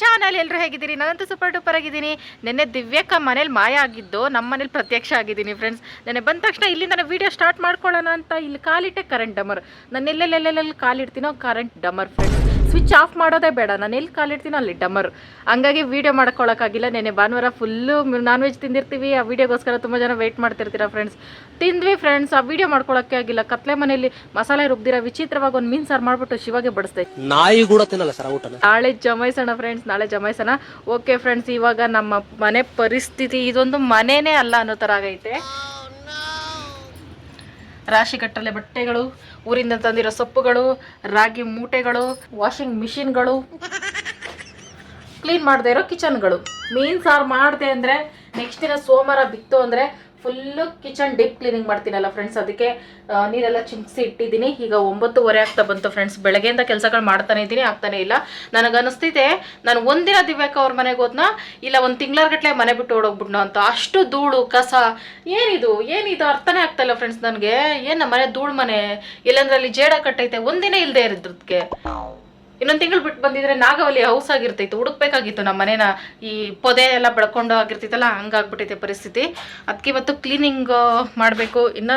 Channel ಎಲ್ಲರೂ ಹೇಗಿದ್ದೀರಿ? ನಾನಂತೂ ಸೂಪರ್ ಡೂಪರ್ ಆಗಿದ್ದೀನಿ. ನೆನ್ನೆ ದಿವ್ಯಕ್ಕ ಮನೇಲಿ ಮಾಯ ಆಗಿದ್ದು ನಮ್ಮ ಮನೇಲಿ ಪ್ರತ್ಯಕ್ಷ ಆಗಿದ್ದೀನಿ ಫ್ರೆಂಡ್ಸ್ ನೆನ್ನೆ ಬಂದ ತಕ್ಷಣ ಇಲ್ಲಿಂದ ನಾನು ವೀಡಿಯೋ ಸ್ಟಾರ್ಟ್ ಮಾಡ್ಕೊಳ್ಳೋಣ ಅಂತ ಇಲ್ಲಿ ಕಾಲಿಟ್ಟೆ ಕರೆಂಟ್ ಡಮರ್. ನಾನು ಎಲ್ಲೆಲ್ಲೆಲ್ಲೆಲ್ಲಿ ಕಾಲಿಡ್ತೀನೋ ಕರೆಂಟ್ ಡಮರ್ ಫ್ರೆಂಡ್ಸ್ ಸ್ವಿಚ್ ಆಫ್ ಮಾಡೋದೇ ಬೇಡ. ನಾನು ಎಲ್ಲಿ ಕಾಲಿಡ್ತೀನಿ ಅಲ್ಲಿ ಡಮರ್ ಹಂಗಾಗಿ ವೀಡಿಯೋ ಮಾಡ್ಕೊಳಕ್ಕಾಗಿಲ್ಲ. ನೆನೆ ಭಾನುವಾರ ಫುಲ್ಲು ನಾನ್ ವೆಜ್ ತಿಂದಿರ್ತೀವಿ. ಆ ವೀಡಿಯೋಗೋಸ್ಕರ ತುಂಬ ಜನ ವೆಯ್ಟ್ ಮಾಡ್ತಿರ್ತೀರಾ ಫ್ರೆಂಡ್ಸ್ ತಿಂದ್ವಿ ಫ್ರೆಂಡ್ಸ್ ಆ ವೀಡಿಯೋ ಮಾಡ್ಕೊಳಕ್ಕೆ ಆಗಿಲ್ಲ. ಕತ್ಲೆ ಮನೆಯಲ್ಲಿ ಮಸಾಲೆ ರುಬ್ದಿರ ವಿಚಿತ್ರವಾಗಿ ಒಂದು ಮೀನ್ ಸಾರು ಮಾಡ್ಬಿಟ್ಟು ಶಿವಾಗೆ ಬಡಿಸ್ದೆ. ನಾಯಿ ಕೂಡ ತಿನ್ನಲ್ಲ ಸರ್ ಊಟ ನಾಳೆ ಜಮಾಯಿಸೋಣ ಫ್ರೆಂಡ್ಸ್ ನಾಳೆ ಜಮಾಯಿಸೋಣ. ಓಕೆ ಫ್ರೆಂಡ್ಸ್ ಇವಾಗ ನಮ್ಮ ಮನೆ ಪರಿಸ್ಥಿತಿ ಇದೊಂದು ಮನೆನೇ ಅಲ್ಲ ಅನ್ನೋ ಥರ ಆಗೈತೆ. ರಾಶಿ ಕಟ್ಟಲೆ ಬಟ್ಟೆಗಳು, ಊರಿಂದ ತಂದಿರೋ ಸೊಪ್ಪುಗಳು, ರಾಗಿ ಮೂಟೆಗಳು, ವಾಷಿಂಗ್ ಮಿಷಿನ್ಗಳು. ಕ್ಲೀನ್ ಮಾಡದೇ ಇರೋ ಕಿಚನ್ಗಳು. ಮೀನ್ ಸಾರು ಮಾಡಿದೆ ಅಂದರೆ ನೆಕ್ಸ್ಟ್ ದಿನ ಸೋಮವಾರ ಬಿತ್ತು ಅಂದರೆ ಫುಲ್ಲು ಕಿಚನ್ ಡೀಪ್ ಕ್ಲೀನಿಂಗ್ ಮಾಡ್ತೀನಲ್ಲ ಫ್ರೆಂಡ್ಸ್, ಅದಕ್ಕೆ ನೀರೆಲ್ಲ ಚಿಂಕ್ಸಿ ಇಟ್ಟಿದ್ದೀನಿ. ಈಗ ಒಂಬತ್ತುವರೆ ಆಗ್ತಾ ಬಂತು ಫ್ರೆಂಡ್ಸ್, ಬೆಳಗ್ಗೆಯಿಂದ ಕೆಲಸಗಳು ಮಾಡ್ತಾನೆ ಇದ್ದೀನಿ, ಆಗ್ತಾನೆ ಇಲ್ಲ. ನನಗೆ ಅನಿಸ್ತಿದೆ, ನಾನು ಒಂದಿನ ದಿವ್ಯಾಕ ಅವ್ರ ಮನೆಗೆ ಹೋದ್ನ, ಇಲ್ಲ ಒಂದು ತಿಂಗಳಾರ್ಗಟ್ಲೆ ಮನೆ ಬಿಟ್ಟು ಓಡೋಗ್ಬಿಟ್ನೋ ಅಂತ. ಅಷ್ಟು ಧೂಳು, ಕಸ, ಏನಿದು ಏನಿದು ಅರ್ಥನೇ ಆಗ್ತಾಯಿಲ್ಲ ಫ್ರೆಂಡ್ಸ್ ನನಗೆ. ಏನು ಮನೆ ಧೂಳು ಮನೆ? ಇಲ್ಲಾಂದ್ರೆ ಅಲ್ಲಿ ಜೇಡ ಕಟ್ಟೈತೆ, ಒಂದಿನ ಇಲ್ಲದೆ ಇರೋದಕ್ಕೆ ಇನ್ನೊಂದು ತಿಂಗಳು ಬಿಟ್ಟು ಬಂದಿದ್ರೆ ನಾಗವಲ್ಲಿ ಹೌಸ್ ಆಗಿರ್ತೈತೆ, ಹುಡುಕ್ಬೇಕಾಗಿತ್ತು ನಮ್ಮ ಮನೇನ. ಈ ಪೊದೆ ಎಲ್ಲ ಬೆಳ್ಕೊಂಡು ಆಗಿರ್ತೈತಲ್ಲ, ಹಂಗಾಗ್ಬಿಟ್ಟೈತೆ ಪರಿಸ್ಥಿತಿ. ಅದಕ್ಕೆ ಇವತ್ತು ಕ್ಲೀನಿಂಗ್ ಮಾಡಬೇಕು. ಇನ್ನು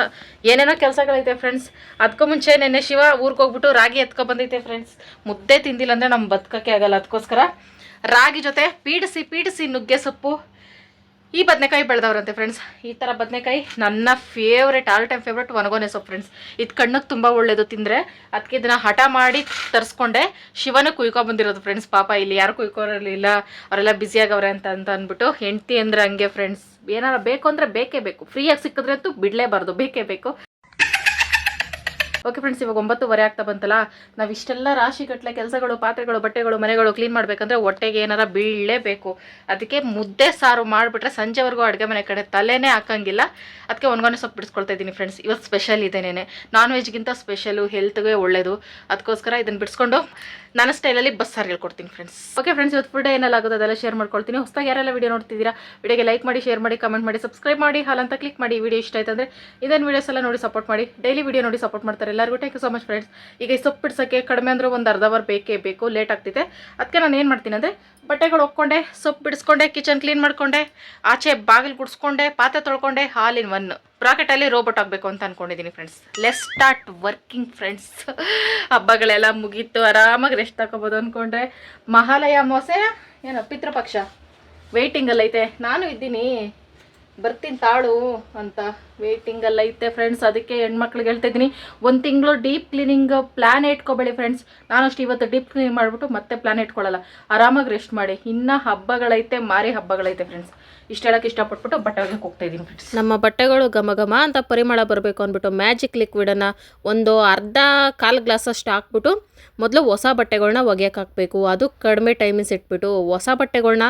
ಏನೇನೋ ಕೆಲಸಗಳೈತೆ ಫ್ರೆಂಡ್ಸ್ ಅದಕ್ಕೂ ಮುಂಚೆ ನೆನ್ನೆ ಶಿವ ಊರಿಗೆ ಹೋಗ್ಬಿಟ್ಟು ರಾಗಿ ಎತ್ಕೊ ಬಂದೈತೆ ಫ್ರೆಂಡ್ಸ್ ಮುದ್ದೆ ತಿಂದಿಲ್ಲ ಅಂದರೆ ನಮ್ಮ ಬದುಕೋಕ್ಕೆ ಆಗಲ್ಲ. ಅದಕ್ಕೋಸ್ಕರ ರಾಗಿ ಜೊತೆ, ಪೀಡಿಸಿ ಪೀಡಿಸಿ ನುಗ್ಗೆ ಸೊಪ್ಪು. ಈ ಬದನೆಕಾಯಿ ಬೆಳೆದವ್ರಂತೆ ಫ್ರೆಂಡ್ಸ್ ಈ ಥರ ಬದನೆಕಾಯಿ ನನ್ನ ಫೇವ್ರೇಟ್ ಆಲ್ ಟೈಮ್ ಫೇವ್ರೇಟ್ ಒಣಗೋನೆ ಸೊಪ್ಪು ಫ್ರೆಂಡ್ಸ್ ಇದು ಕಣ್ಣಿಗೆ ತುಂಬ ಒಳ್ಳೇದು ತಿಂದರೆ ಅದಕ್ಕೆ ಇದನ್ನ ಹಠ ಮಾಡಿ ತರಿಸ್ಕೊಂಡೆ ಶಿವನ ಬಂದಿರೋದು ಫ್ರೆಂಡ್ಸ್ ಪಾಪ ಇಲ್ಲಿ ಯಾರು ಕುಯ್ಕೊರಲಿಲ್ಲ. ಅವರೆಲ್ಲ ಬ್ಯುಸಿಯಾಗವ್ರೆ ಅಂತ ಅಂತ ಅಂದ್ಬಿಟ್ಟು ಹೆಂಡ್ತಿ ಅಂದರೆ ಹಂಗೆ ಫ್ರೆಂಡ್ಸ್ ಏನಾರು ಬೇಕು ಅಂದರೆ ಬೇಕೇ ಬೇಕು. ಫ್ರೀಯಾಗಿ ಸಿಕ್ಕಿದ್ರೆ ಅಂತೂ ಬಿಡಲೇಬಾರ್ದು, ಬೇಕೇ ಬೇಕು. ಓಕೆ ಫ್ರೆಂಡ್ಸ್ ಇವಾಗ ಒಂಬತ್ತುವರೆ ಆಗ್ತಾ ಬಂತಲ್ಲ? ನಾವು ಇಷ್ಟೆಲ್ಲ ರಾಶಿ ಗಟ್ಟಲೆ ಕೆಲಸಗಳು, ಪಾತ್ರೆಗಳು, ಬಟ್ಟೆಗಳು, ಮನೆಗಳು ಕ್ಲೀನ್ ಮಾಡಬೇಕಂದ್ರೆ ಹೊಟ್ಟೆಗೆ ಏನಾರ ಬೀಳಲೇಬೇಕು. ಅದಕ್ಕೆ ಮುದ್ದೆ ಸಾರು ಮಾಡಿಬಿಟ್ರೆ ಸಂಜೆವರೆಗೂ ಅಡುಗೆ ಮನೆ ಕಡೆ ತಲೆನೇ ಹಾಕಂಗಿಲ್ಲ. ಅದಕ್ಕೆ ಒಣಗೊನೆ ಸೊಪ್ಪು ಬಿಡಿಸ್ಕೊಳ್ತಾ ಇದ್ದೀನಿ ಫ್ರೆಂಡ್ಸ್ ಇವತ್ತು ಸ್ಪೆಷಲ್ ಇದೇನೇನೆ ನಾನ್. ವೆಜ್ಗಿಂತ ಸ್ಪೆಷಲು ಹೆಲ್ತ್ಗೆ ಒಳ್ಳೇದು. ಅದಕ್ಕೋಸ್ಕರ ಇದನ್ನು ಬಿಡಿಸ್ಕೊಂಡು ನನ್ನ ಸ್ಟೈಲಲ್ಲಿ ಬಸ್ ಸಾರಿ ಹೇಳ್ಕೊಡ್ತೀನಿ ಫ್ರೆಂಡ್ಸ್ ಓಕೆ ಫ್ರೆಂಡ್ಸ್ ಇವತ್ತು ಫುಡ್ ಏನೆಲ್ಲ ಆಗೋದು ಅದೆಲ್ಲ ಶೇರ್ ಮಾಡ್ಕೊಳ್ತೀನಿ. ಹೊಸದಾಗಿ ಯಾರೆಲ್ಲ ವೀಡಿಯೋ ನೋಡ್ತಿದ್ದೀರಾ, ವಿಡಿಯೋಗೆ ಲೈಕ್ ಮಾಡಿ ಶೇರ್ ಮಾಡಿ ಕಮೆಂಟ್ ಮಾಡಿ ಸಬ್ಸ್ಕ್ರೈಬ್ ಮಾಡಿ ಹಾಲಂತ ಕ್ಲಿಕ್ ಮಾಡಿ ವಿಡಿಯೋ ಇಷ್ಟ ಆಯ್ತು ಅಂದರೆ ಇದನ್ನು ವೀಡಿಯೋಸ್ ಎಲ್ಲ ನೋಡಿ ಸಪೋರ್ಟ್ ಮಾಡಿ. ಡೈಲಿ ವಿಡಿಯೋ ನೋಡಿ ಸಪೋರ್ಟ್ ಮಾಡ್ತಾರೆ. ಎಲ್ಲರಿಗೂ thank you so much friends ಈಗ ಸೊಪ್ಪು ಬಿಡ್ಸೋಕ್ಕೆ ಕಡಿಮೆ ಅಂದರೆ ಒಂದು ಅರ್ಧ ಅವರ್ ಬೇಕೇ ಬೇಕು ಲೇಟ್ ಆಗ್ತಿದೆ. ಅದಕ್ಕೆ ನಾನು ಏನು ಮಾಡ್ತೀನಿ ಅಂದರೆ ಬಟ್ಟೆಗಳು ಒಕ್ಕೊಂಡೆ ಸೊಪ್ಪು ಬಿಡಿಸ್ಕೊಂಡೆ ಕಿಚನ್ ಕ್ಲೀನ್ ಮಾಡ್ಕೊಂಡೆ, ಆಚೆ ಬಾಗಿಲು ಗುಡಿಸ್ಕೊಂಡೆ, ಪಾತ್ರೆ ತೊಳ್ಕೊಂಡೆ ಹಾಲಿನ ಒನ್ ಬ್ರಾಕೆಟಲ್ಲಿ ರೋಬೋಟ್ ಆಗಬೇಕು ಅಂತ ಅನ್ಕೊಂಡಿದ್ದೀನಿ friends let's start working friends ಹಬ್ಬಗಳೆಲ್ಲ ಮುಗೀತು, ಆರಾಮಾಗಿ ರೆಸ್ಟ್ ತಗೋಬೋದು ಅಂದ್ಕೊಂಡ್ರೆ ಮಹಾಲಯ ಮೋಸೆ ಏನೋ ಪಿತೃಪಕ್ಷ. ವೇಯ್ಟಿಂಗಲ್ಲೈತೆ ನಾನು ಇದ್ದೀನಿ. ಬರ್ತೀನಿ ತಾಳು ಅಂತ ವೇಟಿಂಗಲ್ಲ ಐತೆ ಫ್ರೆಂಡ್ಸ್ ಅದಕ್ಕೆ ಹೆಣ್ಮಕ್ಳಿಗೆ ಹೇಳ್ತಾ ಇದ್ದೀನಿ ಒಂದು ತಿಂಗಳು ಡೀಪ್ ಕ್ಲೀನಿಂಗ್ ಪ್ಲ್ಯಾನ್ ಇಟ್ಕೊಬೇಡಿ ಫ್ರೆಂಡ್ಸ್ ನಾನು ಅಷ್ಟು ಇವತ್ತು ಡೀಪ್ ಕ್ಲೀನಿಂಗ್ ಮಾಡಿಬಿಟ್ಟು ಮತ್ತೆ ಪ್ಲ್ಯಾನ್ ಇಟ್ಕೊಳ್ಳಲ್ಲ ಆರಾಮಾಗಿ ರೆಸ್ಟ್ ಮಾಡಿ. ಇನ್ನೂ ಹಬ್ಬಗಳೈತೆ, ಮಾರಿ ಹಬ್ಬಗಳೈತೆ ಫ್ರೆಂಡ್ಸ್ ಇಷ್ಟು ಹೇಳಕ್ಕೆ ಇಷ್ಟಪಟ್ಬಿಟ್ಟು ಬಟ್ಟೆ ಒಗೆಯಕ್ಕೆ ಹೋಗ್ತಾ ಇದ್ದೀನಿ ಫ್ರೆಂಡ್ಸ್ ನಮ್ಮ ಬಟ್ಟೆಗಳು ಘಮ ಘಮ ಅಂತ ಪರಿಮಳ ಬರಬೇಕು ಅಂದ್ಬಿಟ್ಟು ಮ್ಯಾಜಿಕ್ ಲಿಕ್ವಿಡನ್ನು ಒಂದು ಅರ್ಧ ಕಾಲು ಗ್ಲಾಸಷ್ಟು ಹಾಕ್ಬಿಟ್ಟು ಮೊದಲು ಹೊಸ ಬಟ್ಟೆಗಳನ್ನ ಒಗೆಯಕ್ಕೆ ಹಾಕಬೇಕು. ಅದು ಕಡಿಮೆ ಟೈಮಿಂಗ್ಸ್ ಇಟ್ಬಿಟ್ಟು ಹೊಸ ಬಟ್ಟೆಗಳನ್ನ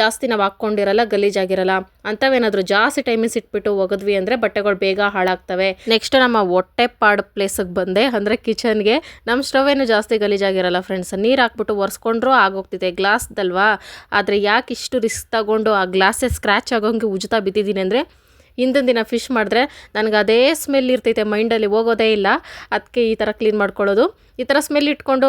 ಜಾಸ್ತಿ ನಾವು ಹಾಕ್ಕೊಂಡಿರಲ್ಲ, ಗಲೀಜಾಗಿರಲ್ಲ, ಅಂಥವೇನಾದರೂ ಜಾಸ್ತಿ ಟೈಮಿಂಗ್ಸ್ ಇಟ್ಬಿಟ್ಟು ಒಗೆದ್ವಿ ಅಂದರೆ ಬಟ್ಟೆಗಳು ಬೇಗ ಹಾಳಾಗ್ತವೆ. ನೆಕ್ಸ್ಟ್ ನಮ್ಮ ಹೊಟ್ಟೆ ಪಾಡ್ ಪ್ಲೇಸಿಗೆ ಬಂದೆ ಅಂದರೆ ಕಿಚನ್ಗೆ ನಮ್ಮ ಸ್ಟವ್ ಏನು ಜಾಸ್ತಿ ಗಲೀಜಾಗಿರಲ್ಲ ಫ್ರೆಂಡ್ಸ್ ನೀರು ಹಾಕ್ಬಿಟ್ಟು ಒರೆಸ್ಕೊಂಡ್ರೂ ಆಗೋಗ್ತಿದೆ. ಗ್ಲಾಸ್ದಲ್ವಾ ಆದರೆ ಯಾಕೆ ಇಷ್ಟು ರಿಸ್ಕ್ ತಗೊಂಡು ಆ ಗ್ಲಾಸೇ ಸ್ಕ್ರ್ಯಾಚ್ ಆಗೋಂಗೆ ಉಜ್ತಾ ಬಿದ್ದಿದ್ದೀನಿ ಅಂದರೆ ಹಿಂದಿನ ದಿನ ಫಿಶ್ ಮಾಡಿದ್ರೆ ನನಗೆ ಅದೇ ಸ್ಮೆಲ್ ಇರ್ತೈತೆ ಮೈಂಡಲ್ಲಿ ಹೋಗೋದೇ ಇಲ್ಲ. ಅದಕ್ಕೆ ಈ ಥರ ಕ್ಲೀನ್ ಮಾಡ್ಕೊಳ್ಳೋದು. ಈ ಥರ ಸ್ಮೆಲ್ ಇಟ್ಕೊಂಡು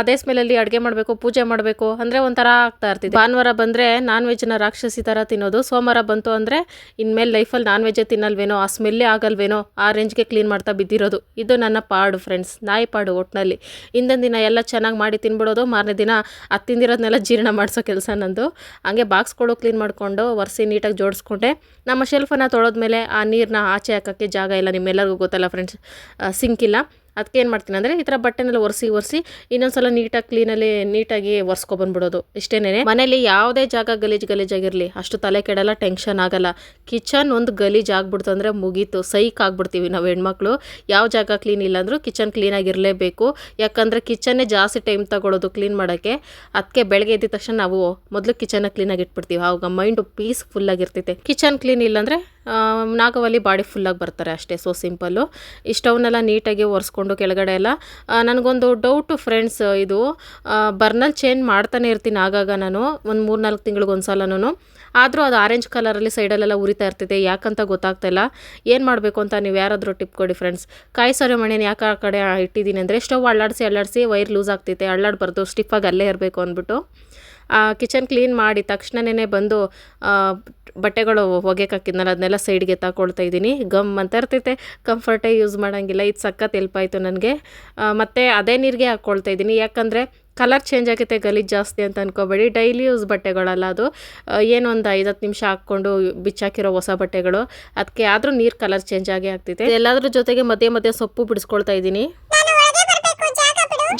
ಅದೇ ಸ್ಮೆಲಲ್ಲಿ ಅಡುಗೆ ಮಾಡಬೇಕು, ಪೂಜೆ ಮಾಡಬೇಕು, ಅಂದರೆ ಒಂಥರ ಆಗ್ತಾ ಇರ್ತಿದೆ. ಭಾನುವಾರ ಬಂದರೆ ನಾನ್ ವೆಜ್ನ ರಾಕ್ಷಸಿ ಥರ ತಿನ್ನೋದು. ಸೋಮವಾರ ಬಂತು ಅಂದರೆ ಇನ್ಮೇಲೆ ಲೈಫಲ್ಲಿ ನಾನ್ ವೆಜ್ಜೇ ತಿನ್ನಲ್ವೇನೋ, ಆ ಸ್ಮೆಲ್ಲೇ ಆಗಲ್ವೇನೋ, ಆ ರೇಂಜ್ಗೆ ಕ್ಲೀನ್ ಮಾಡ್ತಾ ಬಿದ್ದಿರೋದು. ಇದು ನನ್ನ ಪಾಡು ಫ್ರೆಂಡ್ಸ್ ನಾಯಿ ಪಾಡು ಒಟ್ಟಿನಲ್ಲಿ ಹಿಂದಿನ ದಿನ ಎಲ್ಲ ಚೆನ್ನಾಗಿ ಮಾಡಿ ತಿನ್ಬಿಡೋದು, ಮಾರನೇ ದಿನ ಅದು ತಿಂದಿರೋದನ್ನೆಲ್ಲ ಜೀರ್ಣ ಮಾಡಿಸೋ ಕೆಲಸ ನಂದು. ಹಾಗೆ ಬಾಕ್ಸ್ಗಳು ಕ್ಲೀನ್ ಮಾಡಿಕೊಂಡು, ಒರೆಸಿ ನೀಟಾಗಿ ಜೋಡಿಸ್ಕೊಂಡೆ. ನಮ್ಮ ಶೆಲ್ಫನ್ನು ತೊಳೆದ್ಮೇಲೆ ಆ ನೀರನ್ನ ಆಚೆ ಹಾಕೋಕ್ಕೆ ಜಾಗ ಇಲ್ಲ ನಿಮ್ಮೆಲ್ಲರಿಗೂ ಗೊತ್ತಲ್ಲ ಫ್ರೆಂಡ್ಸ್ ಸಿಂಕಿಲ್ಲ ಅದಕ್ಕೆ ಏನು ಮಾಡ್ತೀನಿ ಅಂದರೆ ಈ ಥರ ಬಟ್ಟೆನೆಲ್ಲ ಒರೆಸಿ ಒರೆಸಿ ಇನ್ನೊಂದ್ಸಲ ನೀಟಾಗಿ ಕ್ಲೀನಲ್ಲಿ ನೀಟಾಗಿ ಒರೆಸ್ಕೊಬಂದ್ಬಿಡೋದು ಇಷ್ಟೇನೆ ಮನೇಲಿ ಯಾವುದೇ ಜಾಗ ಗಲೀಜು ಗಲೀಜಾಗಿರಲಿ ಅಷ್ಟು ತಲೆ ಕೆಡಲ್ಲ ಟೆನ್ಷನ್ ಆಗಲ್ಲ. ಕಿಚನ್ ಒಂದು ಗಲೀಜು ಆಗ್ಬಿಡ್ತು ಅಂದರೆ ಮುಗೀತು. ಸೈಕ್ ಆಗ್ಬಿಡ್ತೀವಿ ನಾವು ಹೆಣ್ಮಕ್ಳು. ಯಾವ ಜಾಗ ಕ್ಲೀನ್ ಇಲ್ಲ ಅಂದರೂ ಕಿಚನ್ ಕ್ಲೀನಾಗಿರಲೇಬೇಕು ಯಾಕಂದರೆ ಕಿಚನ್ನೇ ಜಾಸ್ತಿ ಟೈಮ್ ತಗೊಳ್ಳೋದು ಕ್ಲೀನ್ ಮಾಡೋಕ್ಕೆ. ಅದಕ್ಕೆ ಬೆಳಗ್ಗೆ ಎದ್ದ ತಕ್ಷಣ ನಾವು ಮೊದಲು ಕಿಚನ್ನ ಕ್ಲೀನಾಗಿ ಇಟ್ಬಿಡ್ತೀವಿ. ಆವಾಗ ಮೈಂಡು ಪೀಸ್ಫುಲ್ಲಾಗಿರ್ತೈತೆ ಕಿಚನ್ ಕ್ಲೀನ್ ಇಲ್ಲಾಂದರೆ ನಾಗವಲ್ಲಿ ಬಾಡಿ ಫುಲ್ಲಾಗಿ ಬರ್ತಾರೆ ಅಷ್ಟೇ ಸೊ ಸಿಂಪಲ್ಲು ಈ ಸ್ಟವ್ನೆಲ್ಲ ನೀಟಾಗಿ ಒರೆಸ್ಕೊಂಡು ಕೆಳಗಡೆ ಎಲ್ಲ. ನನಗೊಂದು ಡೌಟು ಫ್ರೆಂಡ್ಸ್ ಇದು ಬರ್ನಲ್ ಚೇಂಜ್ ಮಾಡ್ತಾನೆ ಇರ್ತೀನಿ ಆಗಾಗ ನಾನು, ಒಂದು ಮೂರು ನಾಲ್ಕು ತಿಂಗಳಿಗೊಂದು ಸಲನೂ ಆದರೂ ಅದು ಆರೆಂಜ್ ಕಲರಲ್ಲಿ ಸೈಡಲ್ಲೆಲ್ಲ ಉರಿತಾ ಇರ್ತಿದೆ, ಯಾಕಂತ ಗೊತ್ತಾಗ್ತಾ ಇಲ್ಲ. ಏನು ಮಾಡಬೇಕು ಅಂತ ನೀವು ಯಾರಾದರೂ ಟಿಪ್ ಕೊಡಿ ಫ್ರೆಂಡ್ಸ್ ಕಾಯಿ ಸರಿ ಮಣೆನ ಯಾಕೆ ಆ ಕಡೆ ಇಟ್ಟಿದ್ದೀನಿ ಅಂದರೆ, ಸ್ಟವ್ ಅಳ್ಳಾಡಿಸಿ ಅಳ್ಳಾಡಿಸಿ ವೈರ್ ಲೂಸ್ ಆಗ್ತೈತೆ ಅಳ್ಳಾಡಬಾರ್ದು ಸ್ಟಿಫಾಗಿ ಅಲ್ಲೇ ಇರಬೇಕು ಅಂದ್ಬಿಟ್ಟು. ಕಿಚನ್ ಕ್ಲೀನ್ ಮಾಡಿ ತಕ್ಷಣನೇ ಬಂದು ಆ, ಬಟ್ಟೆಗಳು ಒಗೆಗೆ ಹಾಕಿದ್ನಲ್ಲ ಅದನ್ನೆಲ್ಲ ಸೈಡ್ಗೆ ತಗೊಳ್ತಾ ಇದ್ದೀನಿ. ಗಮ್ ಅಂತ ಇರ್ತೈತೆ. ಕಂಫರ್ಟೇ ಯೂಸ್ ಮಾಡೋಂಗಿಲ್ಲ. ಇದು ಸಖತ್ ಹೆಲ್ಪ್ ಆಯಿತು ನನಗೆ. ಮತ್ತು ಅದೇ ನೀರಿಗೆ ಹಾಕ್ಕೊಳ್ತಾ ಇದ್ದೀನಿ. ಯಾಕಂದರೆ ಕಲರ್ ಚೇಂಜ್ ಆಗುತ್ತೆ ಗಲೀಜು ಜಾಸ್ತಿ ಅಂತ ಅನ್ಕೋಬೇಡಿ. ಡೈಲಿ ಯೂಸ್ ಬಟ್ಟೆಗಳಲ್ಲ ಅದು. ಏನೊಂದು ಏನೋ ಒಂದು ಐದು ಹತ್ತು ನಿಮಿಷ ಹಾಕ್ಕೊಂಡು ಬಿಚ್ಚಾಕಿರೋ ಹೊಸ ಬಟ್ಟೆಗಳು. ಅದಕ್ಕೆ ಆದರೂ ನೀರು ಕಲರ್ ಚೇಂಜ್ ಆಗೇ ಆಗ್ತೈತೆ. ಎಲ್ಲಾದ್ರ ಜೊತೆಗೆ ಮಧ್ಯೆ ಮಧ್ಯೆ ಸೊಪ್ಪು ಬಿಡಿಸ್ಕೊಳ್ತಾ ಇದ್ದೀನಿ.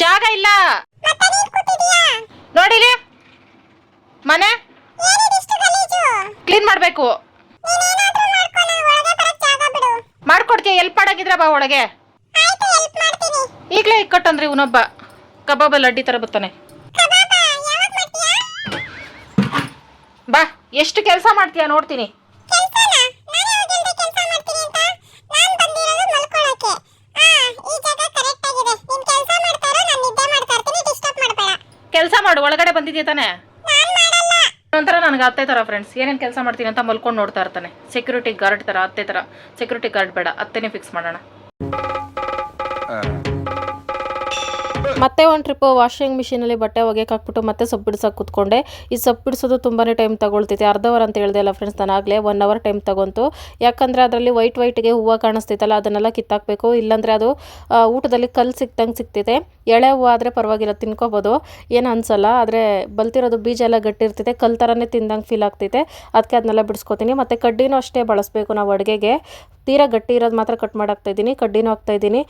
ಜಾಗ ಇಲ್ಲ. ನೋಡಿಲಿ ಮನೆ? ಕ್ಲೀನ್ ಮಾಡಬೇಕು. ಮಾಡ್ಕೊಡ್ತೀಯ ಎಲ್ಪ್ ಮಾಡಾಗಿದ್ರ ಬಾ ಒಳಗೆ. ಈಗಲೇ ಇಕ್ಕಟ್ಟಂದ್ರಿ ಇವನೊಬ್ಬ ಕಬಾಬಲ್ಲಿ ಅಡ್ಡಿ ಥರ ಬರ್ತಾನೆ. ಬಾ ಎಷ್ಟು ಕೆಲಸ ಮಾಡ್ತೀಯ ನೋಡ್ತೀನಿ. ಕೆಲಸ ಮಾಡು ಒಳಗಡೆ ಬಂದಿದ್ಯಾ ತಾನೆ? ಒಂಥರ ನನಗೆ ಅತ್ತೆ ಥರ ಫ್ರೆಂಡ್ಸ್ ಏನೇನು ಕೆಲಸ ಮಾಡ್ತೀನಿ ಅಂತ ಮಲ್ಕೊಂಡು ನೋಡ್ತಾ ಇರ್ತಾನೆ. ಸೆಕ್ಯೂರಿಟಿ ಗಾರ್ಡ್ ಥರ, ಅತ್ತೆ ಥರ. ಸೆಕ್ಯೂರಿಟಿ ಗಾರ್ಡ್ ಬೇಡ. ಅತ್ತೆನೇ ಫಿಕ್ಸ್ ಮಾಡೋಣ. ಮತ್ತೆ ಒಂದು ಟ್ರಿಪ್ಪು ವಾಷಿಂಗ್ ಮಿಷಿನಲ್ಲಿ ಬಟ್ಟೆ ಒಗೆಯಕ್ಕೆ ಹಾಕ್ಬಿಟ್ಟು ಮತ್ತೆ ಸೊಪ್ಪು ಬಿಡ್ಸೋಕೆ ಕೂತ್ಕೊಂಡೆ. ಈ ಸೊಪ್ಪು ಬಿಡಿಸೋದು ತುಂಬಾ ಟೈಮ್ ತಗೊಳ್ತೈತೆ ಅರ್ಧ ಅವರ್ ಅಂತ ಹೇಳಿದೆ ಅಲ್ಲ ಫ್ರೆಂಡ್ಸ್ ನಾನಾಗಲೇ ಒನ್ ಅವರ್ ಟೈಮ್ ತಗೊಂತು. ಯಾಕಂದರೆ ಅದರಲ್ಲಿ ವೈಟ್ ವೈಟ್ಗೆ ಹೂವು ಕಾಣಿಸ್ತೈತಲ್ಲ ಅದನ್ನೆಲ್ಲ ಕಿತ್ತಾಕಬೇಕು. ಇಲ್ಲಾಂದರೆ ಅದು ಊಟದಲ್ಲಿ ಕಲ್ಲು ಸಿಕ್ತಂಗೆ ಸಿಗ್ತೈತೆ ಎಳೆ ಹೂವು ಆದರೆ ಪರವಾಗಿಲ್ಲ, ತಿನ್ಕೋಬೋದು. ಏನು ಅನಿಸಲ್ಲ, ಆದರೆ ಬಲ್ತಿರೋದು ಬೀಜ ಎಲ್ಲ ಗಟ್ಟಿ ಇರ್ತೈತೆ ಕಲ್ ಥರನೇ ತಿಂದಂಗೆ ಫೀಲ್ ಆಗ್ತೈತೆ ಅದಕ್ಕೆ ಅದನ್ನೆಲ್ಲ ಬಿಡಿಸ್ಕೊತೀನಿ. ಮತ್ತು ಕಡ್ಡಿನೂ ಅಷ್ಟೇ ಬಳಸಬೇಕು ನಾವು ಅಡುಗೆಗೆ. ತೀರಾ ಗಟ್ಟಿ ಇರೋದು ಮಾತ್ರ ಕಟ್ ಮಾಡಾಕ್ತಾ ಇದ್ದೀನಿ, ಕಡ್ಡಿನೂ ಹಾಕ್ತಾ ಇದ್ದೀನಿ.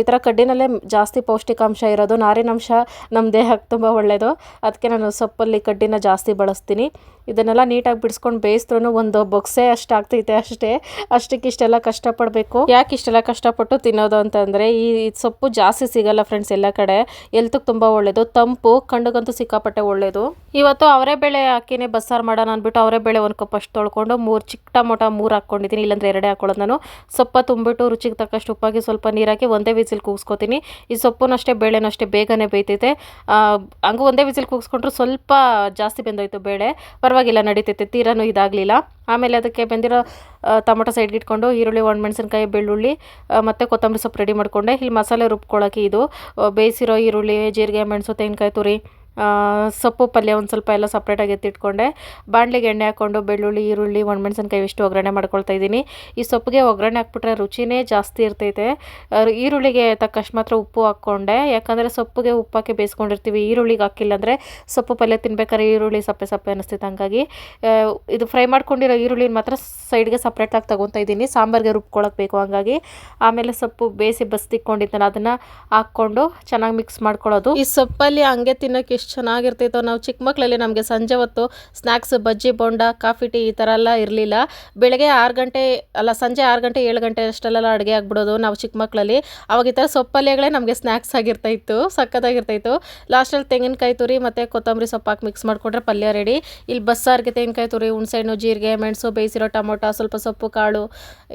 ಈ ಥರ ಕಡ್ಡಿನಲ್ಲೇ ಜಾಸ್ತಿ ಪೌಷ್ಟಿಕಾಂಶ ಇರೋದು ನಾರಿನಂಶ ನಮ್ಮ ದೇಹಕ್ಕೆ ತುಂಬ ಒಳ್ಳೆಯದು ಅದಕ್ಕೆ ನಾನು ಸೊಪ್ಪಲ್ಲಿ ಕಡ್ಡಿನ ಜಾಸ್ತಿ ಬಳಸ್ತೀನಿ. ಇದನ್ನೆಲ್ಲ ನೀಟಾಗಿ ಬಿಡಿಸ್ಕೊಂಡು ಬೇಯಿಸ್ತ್ರೂ ಒಂದು ಬೊಕ್ಸೆ ಅಷ್ಟು ಆಗ್ತೈತೆ ಅಷ್ಟೇ. ಅಷ್ಟಕ್ಕೆ ಇಷ್ಟೆಲ್ಲ ಕಷ್ಟಪಡಬೇಕು. ಯಾಕೆ ಇಷ್ಟೆಲ್ಲ ಕಷ್ಟಪಟ್ಟು ತಿನ್ನೋದು ಅಂತಂದರೆ, ಈ ಸೊಪ್ಪು ಜಾಸ್ತಿ ಸಿಗಲ್ಲ ಫ್ರೆಂಡ್ಸ್ ಎಲ್ಲ ಕಡೆ. ಎಲ್ತಕ್ಕೆ ತುಂಬ ಒಳ್ಳೆಯದು ತಂಪು, ಕಣ್ಣಿಗಂತೂ ಸಿಕ್ಕಾಪಟ್ಟೆ ಒಳ್ಳೆಯದು ಇವತ್ತು ಅವರೇ ಬೇಳೆ ಹಾಕಿನೇ ಬಸ್ಸಾರು ಮಾಡೋಣ ಅಂದ್ಬಿಟ್ಟು ಅವರೇ ಬೇಳೆ ಒಂದು ಕಪ್ ಅಷ್ಟು ತೊಳ್ಕೊಂಡು ಮೂರು ಚಿಕ್ಕ ಮೊಟ ಮೂರು ಹಾಕ್ಕೊಂಡಿದ್ದೀನಿ. ಇಲ್ಲಾಂದ್ರೆ ಎರಡೇ ಹಾಕೊಳ್ಳೋದು ನಾನು. ಸೊಪ್ಪ ತುಂಬಿಟ್ಟು ರುಚಿಗೆ ತಕ್ಕಷ್ಟು ಉಪ್ಪಾಗಿ ಸ್ವಲ್ಪ ನೀರಾಕಿ ಒಂದೇ ವಿಸಿಲ್ ಕೂಗಿಸ್ಕೊತೀನಿ. ಈ ಸೊಪ್ಪನಷ್ಟೇ, ಬೇಳೆನಷ್ಟೇ ಬೇಗನೆ ಬೇಯ್ತೈತೆ. ಹಂಗೂ ಒಂದೇ ವಿಸಿಲ್ ಕೂಗಿಸ್ಕೊಂಡ್ರು ಸ್ವಲ್ಪ ಜಾಸ್ತಿ ಬೆಂದೋಯ್ತು ಬೇಳೆ. ಪರವಾಗಿಲ್ಲ, ನಡೀತೈತೆ, ತೀರನೂ ಇದಾಗಲಿಲ್ಲ. ಆಮೇಲೆ ಅದಕ್ಕೆ ಬೆಂದಿರೋ ಟೊಮೊಟೊ ಸೈಡ್ಗೆ ಇಟ್ಕೊಂಡು ಈರುಳ್ಳಿ ಒಣ ಮೆಣಸಿನ್ಕಾಯಿ, ಬೆಳ್ಳುಳ್ಳಿ ಮತ್ತು ಕೊತ್ತಂಬರಿ ಸೊಪ್ಪು ರೆಡಿ ಮಾಡಿಕೊಂಡೆ. ಇಲ್ಲಿ ಮಸಾಲೆ ರುಬ್ಕೊಳ್ಳೋಕೆ ಇದು ಬೇಯಿಸಿರೋ ಈರುಳ್ಳಿ, ಜೀರಿಗೆ, ಮೆಣಸು, ತೆಂಗಿನಕಾಯಿ, ತುರಿ ಸೊಪ್ಪು ಪಲ್ಯ ಒಂದು ಸ್ವಲ್ಪ ಎಲ್ಲ ಸಪ್ರೇಟಾಗಿ ಎತ್ತಿಟ್ಕೊಂಡೆ. ಬಾಣಲಿಗೆ ಎಣ್ಣೆ ಹಾಕ್ಕೊಂಡು ಬೆಳ್ಳುಳ್ಳಿ, ಈರುಳ್ಳಿ ಒಣಮೆಣಸಿನ್ಕಾಯಿ ಇಷ್ಟು ಒಗ್ಗರಣೆ ಮಾಡ್ಕೊಳ್ತಾ ಇದ್ದೀನಿ. ಈ ಸೊಪ್ಪಿಗೆ ಒಗ್ಗರಣೆ ಹಾಕ್ಬಿಟ್ರೆ ರುಚಿನೇ ಜಾಸ್ತಿ ಇರ್ತೈತೆ. ಈರುಳ್ಳಿಗೆ ತಕ್ಕಷ್ಟು ಮಾತ್ರ ಉಪ್ಪು ಹಾಕ್ಕೊಂಡೆ. ಯಾಕಂದರೆ ಸೊಪ್ಪಿಗೆ ಉಪ್ಪು ಹಾಕಿ ಬೇಯಿಸ್ಕೊಂಡಿರ್ತೀವಿ, ಈರುಳ್ಳಿಗೆ ಹಾಕಿಲ್ಲ ಅಂದರೆ ಸೊಪ್ಪು ಪಲ್ಯ ತಿನ್ಬೇಕಾದ್ರೆ ಈರುಳ್ಳಿ ಸಪ್ಪೆ ಸಪ್ಪೆ ಅನ್ನಿಸ್ತೈತೆ ಹಂಗಾಗಿ. ಇದು ಫ್ರೈ ಮಾಡ್ಕೊಂಡಿರೋ ಈರುಳ್ಳಿನ ಮಾತ್ರ ಸೈಡ್ಗೆ ಸಪ್ರೇಟಾಗಿ ತಗೊತಾ ಇದ್ದೀನಿ. ಸಾಂಬಾರಿಗೆ ರುಬ್ಕೊಳಕ್ಕೆ ಬೇಕು ಹಂಗಾಗಿ. ಆಮೇಲೆ ಸೊಪ್ಪು ಬೇಯಿಸಿ ಬಸ್ತಿಕ್ಕೊಂಡಿದ್ದಲ್ಲ ಅದನ್ನು ಹಾಕ್ಕೊಂಡು ಚೆನ್ನಾಗಿ ಮಿಕ್ಸ್ ಮಾಡ್ಕೊಳ್ಳೋದು. ಈ ಸೊಪ್ಪಲ್ಲಿ ಹಂಗೆ ತಿನ್ನೋಕೆ ಎಷ್ಟು ಚೆನ್ನಾಗಿರ್ತಿತ್ತು ನಾವು ಚಿಕ್ಕ ಮಕ್ಕಳಲ್ಲಿ ನಮಗೆ ಸಂಜೆ ಹೊತ್ತು snacks bajji, bonda, coffee, tea ಈ ಥರ ಎಲ್ಲ ಇರಲಿಲ್ಲ. ಬೆಳಗ್ಗೆ ಆರು ಗಂಟೆ, ಅಲ್ಲ ಸಂಜೆ ಆರು ಗಂಟೆ, ಏಳು ಗಂಟೆ ಅಷ್ಟೆಲ್ಲ ಅಡುಗೆ ಆಗ್ಬಿಡೋದು ನಾವು ಚಿಕ್ಕ ಮಕ್ಕಳಲ್ಲಿ. ಅವಾಗ ಈ ಥರ ಸೊಪ್ಪಲ್ಯಗಳೇ ನಮಗೆ ಸ್ನ್ಯಾಕ್ಸ್ ಆಗಿರ್ತಾ ಇತ್ತು ಲಾಸ್ಟಲ್ಲಿ ತೆಂಗಿನಕಾಯಿ ತುರಿ ಮತ್ತು ಕೊತ್ತಂಬರಿ ಸೊಪ್ಪು ಹಾಕಿ ಮಿಕ್ಸ್ ಮಾಡಿಕೊಂಡ್ರೆ ಪಲ್ಯ ರೆಡಿ. ಇಲ್ಲಿ ಬಸ್ಸಾರಿಗೆ ತೆಂಗಿನಕಾಯಿ ತುರಿ, ಹುಣಸೆಹಣ್ಣು, ಜೀರಿಗೆ, ಮೆಣಸು, ಬೇಯಿಸಿರೋ ಟೊಮೊಟೊ, ಸ್ವಲ್ಪ ಸೊಪ್ಪು, ಕಾಳು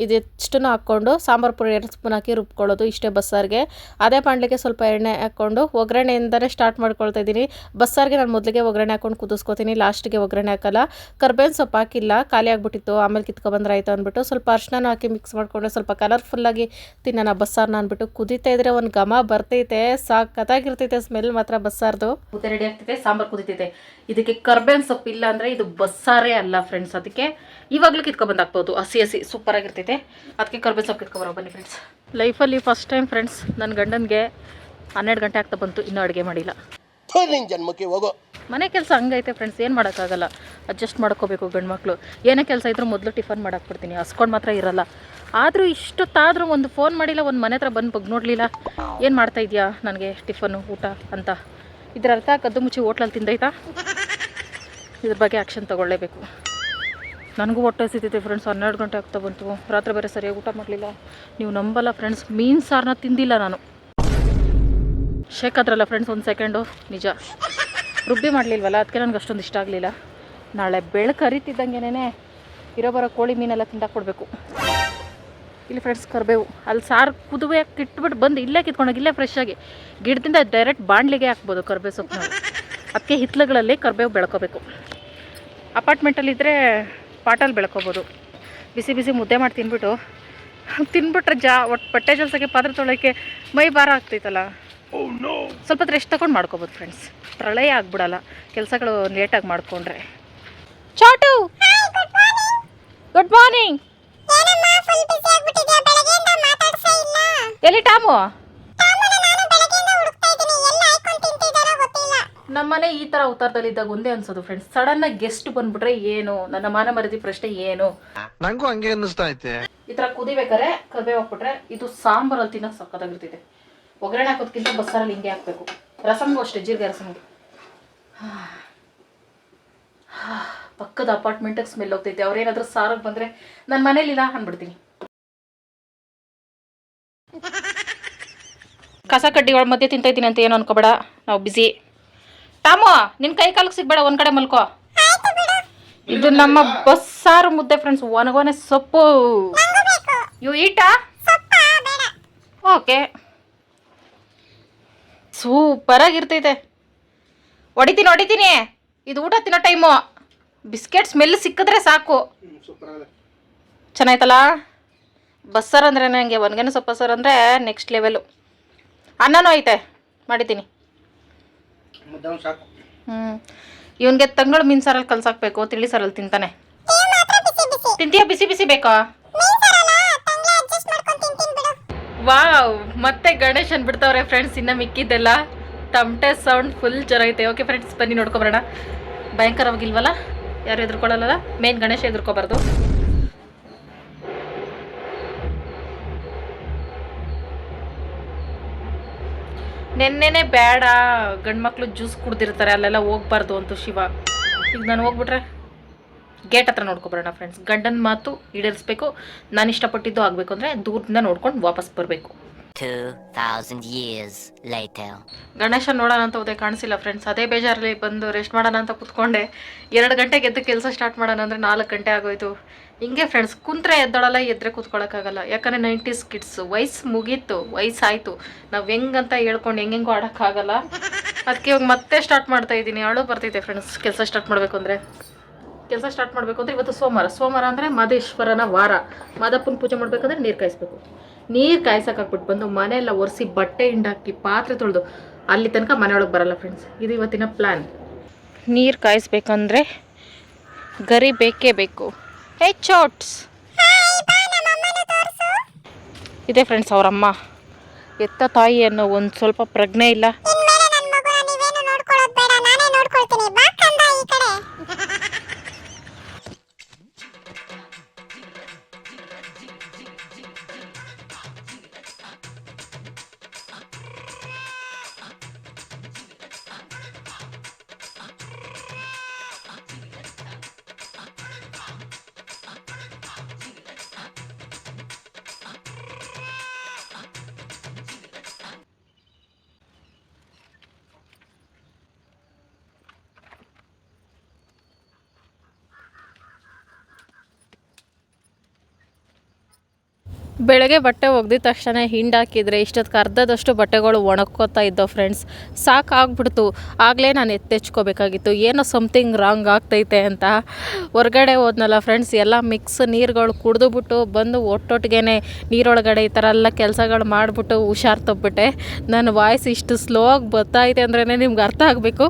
ಇದೆಷ್ಟನ್ನು ಹಾಕ್ಕೊಂಡು ಸಾಂಬಾರು ಪುಡಿ ಎರಡು ಸ್ಪೂನ್ ಹಾಕಿ ರುಬ್ಕೊಳ್ಳೋದು ಇಷ್ಟೇ ಬಸ್ಸಾರಿಗೆ. ಅದೇ ಪಾಂಡ್ಲಿಕ್ಕೆ ಸ್ವಲ್ಪ ಎಣ್ಣೆ ಹಾಕ್ಕೊಂಡು ಒಗ್ಗರಣೆಯಿಂದಲೇ ಸ್ಟಾರ್ಟ್ ಮಾಡ್ಕೊಳ್ತಾ ಇದ್ದೀನಿ. ಬಸ್ಸಾರಿಗೆ ನಾನು ಮೊದಲಿಗೆ ಒಗ್ಗರಣೆ ಹಾಕೊಂಡು ಕುದಿಸ್ಕೊತೀನಿ ಲಾಸ್ಟಿಗೆ ಒಗ್ಗರಣೆ ಹಾಕಲ್ಲ. ಕರ್ಬೇವಿನ ಸೊಪ್ಪು ಹಾಕಿಲ್ಲ ಖಾಲಿ ಆಗಿಬಿಟ್ಟಿತ್ತು ಆಮೇಲೆ ಕಿತ್ಕೊಬಂದ್ರೆ ಆಯಿತು ಅಂದ್ಬಿಟ್ಟು ಸ್ವಲ್ಪ ಅರ್ಶನ ಹಾಕಿ ಮಿಕ್ಸ್ ಮಾಡಿಕೊಂಡ್ರೆ ಸ್ವಲ್ಪ ಕಲರ್ಫುಲ್ಲಾಗಿ ತಿನ್ನೋಣ ಬಸ್ಸಾರನ್ನ ಅಂದ್ಬಿಟ್ಟು. ಕುದೀತಾ ಇದ್ರೆ ಒಂದು ಘಮ ಬರ್ತೈತೆ ಸಾಕತ್ತಾಗಿರ್ತೈತೆ ಸ್ಮೆಲ್ ಮಾತ್ರ ಬಸ್ಸಾರ್ದು. ಮುದ್ದೆ ರೆಡಿ ಆಗ್ತೈತೆ ಸಾಂಬಾರು ಕುದೀತೈತೆ. ಇದಕ್ಕೆ ಕರ್ಬೇವಿನ ಸೊಪ್ಪು ಇಲ್ಲ ಅಂದರೆ ಇದು ಬಸ್ಸಾರೇ ಅಲ್ಲ ಫ್ರೆಂಡ್ಸ್ ಅದಕ್ಕೆ. ಇವಾಗಲೂ ಕಿತ್ಕೊಬಂದು ಹಾಕ್ಬೋದು ಹಸಿ ಹಸಿ ಸೂಪರ್ ಆಗಿರ್ತೈತೆ. ಅದಕ್ಕೆ ಕರ್ಬೇವಿನ ಸೊಪ್ಪು ಕಿತ್ಕೊಬರೋ ಬನ್ನಿ ಫ್ರೆಂಡ್ಸ್ ಲೈಫಲ್ಲಿ ಫಸ್ಟ್ ಟೈಮ್ ಫ್ರೆಂಡ್ಸ್ ನನ್ನ ಗಂಡನಿಗೆ ಹನ್ನೆರಡು ಗಂಟೆ ಆಗ್ತಾ ಬಂತು ಇನ್ನೂ ಅಡುಗೆ ಮಾಡಿಲ್ಲ. ನಿನ್ ಜನ್ಮಕ್ಕೆ ಹೋಗೋ ಮನೆ ಕೆಲಸ ಹಂಗೈತೆ ಫ್ರೆಂಡ್ಸ್ ಏನು ಮಾಡೋಕ್ಕಾಗಲ್ಲ. ಅಡ್ಜಸ್ಟ್ ಮಾಡ್ಕೋಬೇಕು ಗಂಡು ಮಕ್ಕಳು ಏನೇ ಕೆಲಸ ಇದ್ರು ಮೊದಲು ಟಿಫನ್ ಮಾಡಾಕ್ಬಿಡ್ತೀನಿ, ಹಸ್ಕೊಂಡು ಮಾತ್ರ ಇರಲ್ಲ. ಆದರೂ ಇಷ್ಟೊತ್ತಾದರೂ ಒಂದು ಫೋನ್ ಮಾಡಿಲ್ಲ, ಒಂದು ಮನೆ ಹತ್ರ ಬಂದು ಬಗ್ ನೋಡಲಿಲ್ಲ. ಏನು ಮಾಡ್ತಾ ಇದೆಯಾ ನನಗೆ ಟಿಫನ್ನು ಊಟ ಅಂತ. ಇದ್ರ ಅರ್ಥ ಕದ್ದು ಮುಚ್ಚಿ ಹೋಟ್ಲಲ್ಲಿ ತಿಂದೈತಾ? ಇದ್ರ ಬಗ್ಗೆ ಆ್ಯಕ್ಷನ್ ತೊಗೊಳ್ಳೇಬೇಕು. ನನಗೂ ಹೊಟ್ಟೆ ಹಸಿತೈತೆ ಫ್ರೆಂಡ್ಸ್ ಹನ್ನೆರಡು ಗಂಟೆ ಆಗ್ತಾ ಬಂತು. ರಾತ್ರಿ ಬೇರೆ ಸರಿಯಾಗಿ ಊಟ ಮಾಡಲಿಲ್ಲ. ನೀವು ನಂಬಲ್ಲ ಫ್ರೆಂಡ್ಸ್ ಮೀನು ಸಾರನ್ನ ತಿಂದಿಲ್ಲ ನಾನು. ಶೇಕ್ ಆದ್ರಲ್ಲ ಫ್ರೆಂಡ್ಸ್ ಒಂದು ಸೆಕೆಂಡು ನಿಜ. ರುಬ್ಬಿ ಮಾಡಲಿಲ್ವಲ್ಲ? ಅದಕ್ಕೆ ನನಗೆ ಅಷ್ಟೊಂದು ಇಷ್ಟ ಆಗಲಿಲ್ಲ. ನಾಳೆ ಬೆಳಕು ಹರಿತಿದ್ದಂಗೆನೇ ಇರೋ ಬರೋ ಕೋಳಿ ಮೀನೆಲ್ಲ ತಿಂದಾಕ್ ಕೊಡಬೇಕು. ಇಲ್ಲಿ ಫ್ರೆಂಡ್ಸ್ ಕರಿಬೇವು. ಅಲ್ಲಿ ಸಾರು ಕುದುವೆ ಇಟ್ಬಿಟ್ಟು ಬಂದು ಇಲ್ಲೇ ಕಿತ್ಕೊಂಡೋಗಿ ಇಲ್ಲೇ ಫ್ರೆಶ್ ಆಗಿ. ಗಿಡದಿಂದ ಡೈರೆಕ್ಟ್ ಬಾಣಲಿಗೆ ಹಾಕ್ಬೋದು ಕರ್ಬೇವು ಸೊಪ್ಪು ಅದಕ್ಕೆ ಹಿತ್ಲಗಳಲ್ಲಿ ಕರ್ಬೇವು ಬೆಳ್ಕೋಬೇಕು. ಅಪಾರ್ಟ್ಮೆಂಟಲ್ಲಿದ್ದರೆ ಪಾಟಲ್ಲಿ ಬೆಳ್ಕೋಬೋದು. ಬಿಸಿ ಬಿಸಿ ಮುದ್ದೆ ಮಾಡಿ ತಿನ್ಬಿಟ್ಟು. ತಿನ್ಬಿಟ್ರೆ ಜಾ ಒಟ್ಟು ಬಟ್ಟೆ ಜಲ್ಸೋಕ್ಕೆ ಪಾತ್ರೆ ತೊಳೋಕ್ಕೆ ಮೈ ಭಾರ ಆಗ್ತೈತಲ್ಲ. ಸ್ವಲ್ಪ ರೆಸ್ಟ್ ತಗೊಂಡು ಮಾಡ್ಕೋಬೋದು ಫ್ರೆಂಡ್ಸ್ ಪ್ರಳಯ ಆಗ್ಬಿಡಲ್ಲ. ಕೆಲಸಗಳು ಲೇಟಾಗಿ ಮಾಡ್ಕೊಂಡ್ರೆ. ಚಾಟು! ಗುಡ್ ಮಾರ್ನಿಂಗ್ ಎಲ್ಲಿ ಟಾಮು? ನಮ್ಮನೆ ಈ ಥರ ಉತ್ತರದಲ್ಲಿದ್ದಾಗ ಒಂದೇ ಅನ್ಸೋದು ಫ್ರೆಂಡ್ಸ್ ಸಡನ್ ಆಗಿ ಗೆಸ್ಟ್ ಬಂದ್ಬಿಟ್ರೆ ಏನು? ನನ್ನ ಮಾನ ಮರದಿ ಪ್ರಶ್ನೆ ಏನು? ನಂಗೂ ಹಂಗೆ ಅನ್ನಿಸ್ತಾ ಐತೆ. ಈ ಥರ ಕುದಿಬೇಕಾರೆ ಕರ್ಬೇವು ಹಾಕ್ಬಿಟ್ರೆ ಇದು ಸಾಂಬಾರಲ್ಲಿ ತಿನ್ನೋಕೆ ಸಕ್ಕತ್ತಾಗಿರ್ತೈತೆ ಒಗ್ಗರಣೆ ಹಾಕೋದ್ಕಿಂತ ಬಸ್ಸಾರಲ್ಲಿ ಹಿಂಗೆ ಹಾಕಬೇಕು. ರಸಮ್ಗೂ ಅಷ್ಟೇ ಜೀರಿಗೆ ರಸಂಗು. ಪಕ್ಕದ ಅಪಾರ್ಟ್ಮೆಂಟಿಗೆ ಸ್ಮೆಲ್ ಹೋಗ್ತೈತೆ. ಅವ್ರೇನಾದ್ರೂ ಸಾರಿಗೆ ಬಂದರೆ ನನ್ನ ಮನೇಲಿಲ್ಲ ಅಂದ್ಬಿಡ್ತೀನಿ. ಕಸ ಕಡ್ಡಿಗಳ ಮಧ್ಯೆ ತಿಂತಾ ಇದ್ದೀನಿ ಅಂತ ಏನು ಅನ್ಕೋಬೇಡ. ನಾವು ಬಿಸಿ ಟಾಮು ನಿನ್ನ ಕೈ ಕಾಲಿಗೆ ಸಿಗ್ಬೇಡ ಒಂದು ಕಡೆ ಮಲ್ಕೋ. ಇದು ನಮ್ಮ ಬಸ್ಸಾರು ಮುದ್ದೆ ಫ್ರೆಂಡ್ಸ್ ಒನಗೊನೆ ಸೊಪ್ಪು. ಯು ಈಟಾ ಓಕೆ ಸೂಪರ್ ಆಗಿರ್ತೈತೆ ಹೊಡಿತೀನಿ ಹೊಡಿತೀನಿ. ಇದು ಊಟ ತಿನ್ನೋ ಟೈಮು ಬಿಸ್ಕೆಟ್ ಸ್ಮೆಲ್ ಸಿಕ್ಕಿದ್ರೆ ಸಾಕು. ಚೆನ್ನಾಯ್ತಲ್ಲ? ಬಸ್ಸಾರು ಅಂದರೆ ನನಗೆ ಒನ್ಗೆನ ಸೊಪ್ಪು ಸರ್ ಅಂದರೆ ನೆಕ್ಸ್ಟ್ ಲೆವೆಲು ಅನ್ನನೂ ಐತೆ. ಮಾಡಿದ್ದೀನಿ. ಹ್ಞೂ ಇವನಿಗೆ ತಂಗಳು ಮೀನು ಸಾರಲ್ಲಿ ಕಲ್ಸಾಕ್ಬೇಕು ತಿಳಿ ಸಾರಲ್ಲಿ ತಿಂತಾನೆ. ತಿಂತೀಯ? ಬಿಸಿ ಬಿಸಿ ಬೇಕಾ? ವಾವ್, ಮತ್ತೆ ಗಣೇಶ್ ಅನ್ಬಿಡ್ತಾವ್ರೆ ಫ್ರೆಂಡ್ಸ್ ಇನ್ನ ಮಿಕ್ಕಿದ್ದೆಲ್ಲ. ತಮಟೆ ಸೌಂಡ್ ಫುಲ್ ಚೆನ್ನಾಗೈತೆ ಓಕೆ ಫ್ರೆಂಡ್ಸ್ ಬನ್ನಿ ನೋಡ್ಕೊಬರೋಣ. ಭಯಂಕರವಾಗಿಲ್ವಲ್ಲ? ಯಾರು ಎದುರ್ಕೊಳ್ಳಲ್ಲ ಮೇನ್ ಗಣೇಶ ಎದುರ್ಕೋಬಾರ್ದು. ನೆನ್ನೆನೆ ಬೇಡ. ಗಂಡು ಮಕ್ಳು ಜ್ಯೂಸ್ ಕುಡ್ದಿರ್ತಾರೆ. ಅಲ್ಲೆಲ್ಲ ಹೋಗ್ಬಾರ್ದು ಅಂತು ಶಿವ. ಈಗ ನಾನು ಹೋಗ್ಬಿಟ್ರೆ? ಗೇಟ್ ಹತ್ರ ನೋಡ್ಕೊಬರೋಣ ಫ್ರೆಂಡ್ಸ್ ಗಂಡನ ಮಾತು ಈಡೇರಿಸ್ಬೇಕು ನಾನು ಇಷ್ಟಪಟ್ಟಿದ್ದು ಆಗಬೇಕು ಅಂದರೆ ದೂರದಿಂದ ನೋಡ್ಕೊಂಡು ವಾಪಸ್ ಬರಬೇಕು. 2,000 years later. ಗಣೇಶ ನೋಡೋಣ ಅಂತ ಹೋದೆ ಕಾಣಿಸಿಲ್ಲ ಫ್ರೆಂಡ್ಸ್ ಅದೇ ಬೇಜಾರಲ್ಲಿ ಬಂದು ರೆಸ್ಟ್ ಮಾಡೋಣ ಅಂತ ಕುತ್ಕೊಂಡೆ. ಎರಡು ಗಂಟೆಗೆ ಎದ್ದು ಕೆಲಸ ಸ್ಟಾರ್ಟ್ ಮಾಡೋಣ ಅಂದರೆ ನಾಲ್ಕು ಗಂಟೆ ಆಗೋಯ್ತು. ಹಿಂಗೆ ಫ್ರೆಂಡ್ಸ್ ಕುಂತ್ರೆ ಎದ್ದೊಳಲ್ಲ ಎದ್ರೆ ಕೂತ್ಕೊಳ್ಳೋಕ್ಕಾಗಲ್ಲ ಯಾಕಂದರೆ ನೈಂಟೀಸ್ ಕಿಡ್ಸ್ ವಯಸ್ಸು ಮುಗೀತು ವಯಸ್ಸಾಯಿತು. ನಾವು ಹೆಂಗಂತ ಹೇಳ್ಕೊಂಡು ಹೆಂಗೆಂಗೋ ಆಡೋಕ್ಕಾಗಲ್ಲ. ಅದಕ್ಕೆ ಇವಾಗ ಮತ್ತೆ ಸ್ಟಾರ್ಟ್ ಮಾಡ್ತಾ ಇದ್ದೀನಿ. ಅಳು ಬರ್ತೈತೆ ಫ್ರೆಂಡ್ಸ್ ಕೆಲಸ ಸ್ಟಾರ್ಟ್ ಮಾಡಬೇಕು ಅಂದರೆ. ಕೆಲಸ ಸ್ಟಾರ್ಟ್ ಮಾಡಬೇಕು ಅಂದರೆ ಇವತ್ತು ಸೋಮವಾರ. ಸೋಮವಾರ ಅಂದರೆ ಮಾದೇಶ್ವರನ ವಾರ. ಮಾದಪ್ಪನ ಪೂಜೆ ಮಾಡಬೇಕಂದ್ರೆ ನೀರು ಕಾಯಿಸ್ಬೇಕು. ನೀರು ಕಾಯ್ಸಕ್ಕಾಕ್ಬಿಟ್ಟು ಬಂದು ಮನೆಯೆಲ್ಲ ಒರೆಸಿ ಬಟ್ಟೆ ಹಿಂಡಾಕಿ ಪಾತ್ರೆ ತೊಳೆದು ಅಲ್ಲಿ ತನಕ ಮನೆಯೊಳಗೆ ಬರಲ್ಲ ಫ್ರೆಂಡ್ಸ್ ಇದು ಇವತ್ತಿನ ಪ್ಲ್ಯಾನ್ ನೀರು ಕಾಯಿಸ್ಬೇಕಂದ್ರೆ ಗರಿ ಬೇಕೇ ಬೇಕು. ಹೇ ಚೋಟ್ಸ್ ಇದೆ ಫ್ರೆಂಡ್ಸ್ ಅವರಮ್ಮ. ಎತ್ತ ತಾಯಿ ಅನ್ನೋ ಒಂದು ಸ್ವಲ್ಪ ಪ್ರಜ್ಞೆ ಇಲ್ಲ. ಬೆಳಗ್ಗೆ ಬಟ್ಟೆ ಒಗ್ದಿದ ತಕ್ಷಣ ಹಿಂಡಾಕಿದ್ರೆ ಇಷ್ಟೊತ್ತಿಗೆ ಅರ್ಧದಷ್ಟು ಬಟ್ಟೆಗಳು ಒಣಗ್ಕೋತಾ ಇದ್ದವು ಫ್ರೆಂಡ್ಸ್ ಸಾಕಾಗ್ಬಿಡ್ತು ಆಗಲೇ ನಾನು ಎತ್ತೆಚ್ಕೋಬೇಕಾಗಿತ್ತು. ಏನೋ ಸಮಥಿಂಗ್ ರಾಂಗ್ ಆಗ್ತೈತೆ ಅಂತ ಹೊರಗಡೆ ಹೋದ್ನಲ್ಲ ಫ್ರೆಂಡ್ಸ್ ಎಲ್ಲ ಮಿಕ್ಸ್ ನೀರುಗಳು ಕುಡಿದುಬಿಟ್ಟು ಬಂದು ಒಟ್ಟೊಟ್ಟಿಗೆ ನೀರೊಳಗಡೆ ಈ ಥರ ಎಲ್ಲ ಕೆಲಸಗಳು ಮಾಡಿಬಿಟ್ಟು ಹುಷಾರು ತಪ್ಪಿಬಿಟ್ಟೆ ನನ್ನ ವಾಯ್ಸ್ ಇಷ್ಟು ಸ್ಲೋ ಆಗಿ ಬರ್ತಾಯಿದೆ ಅಂದ್ರೇ ನಿಮ್ಗೆ ಅರ್ಥ ಆಗಬೇಕು?